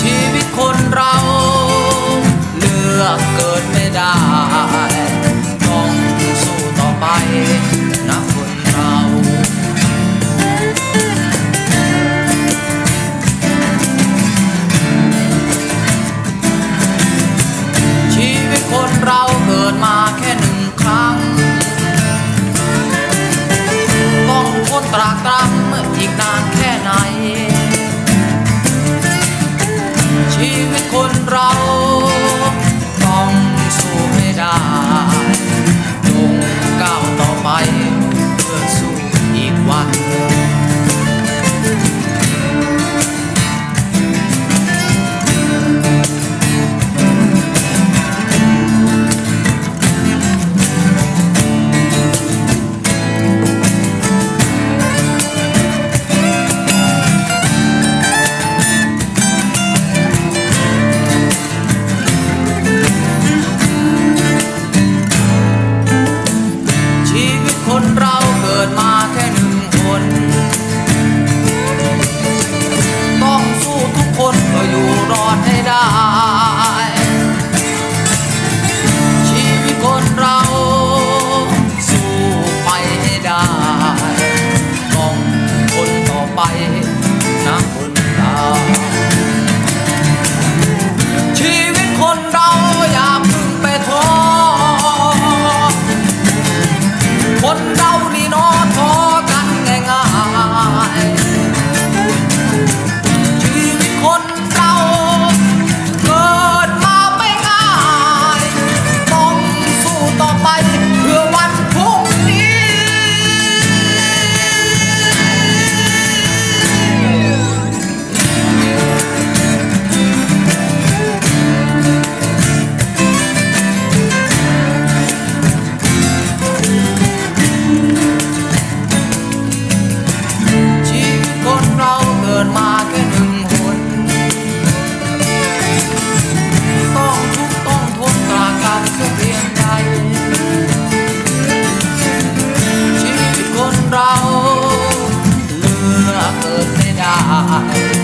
ชีวิตคนเราเลือกเกิดไม่ได้ ต้องสู้ต่อไปนะคนเรา ชีวิตคนเราเกิดมาแค่หนึ่งครั้งต้องคนตรากตรำอีกนานแค่ เราต้องสู้ให้ได้จงก้าวต่อไป love that I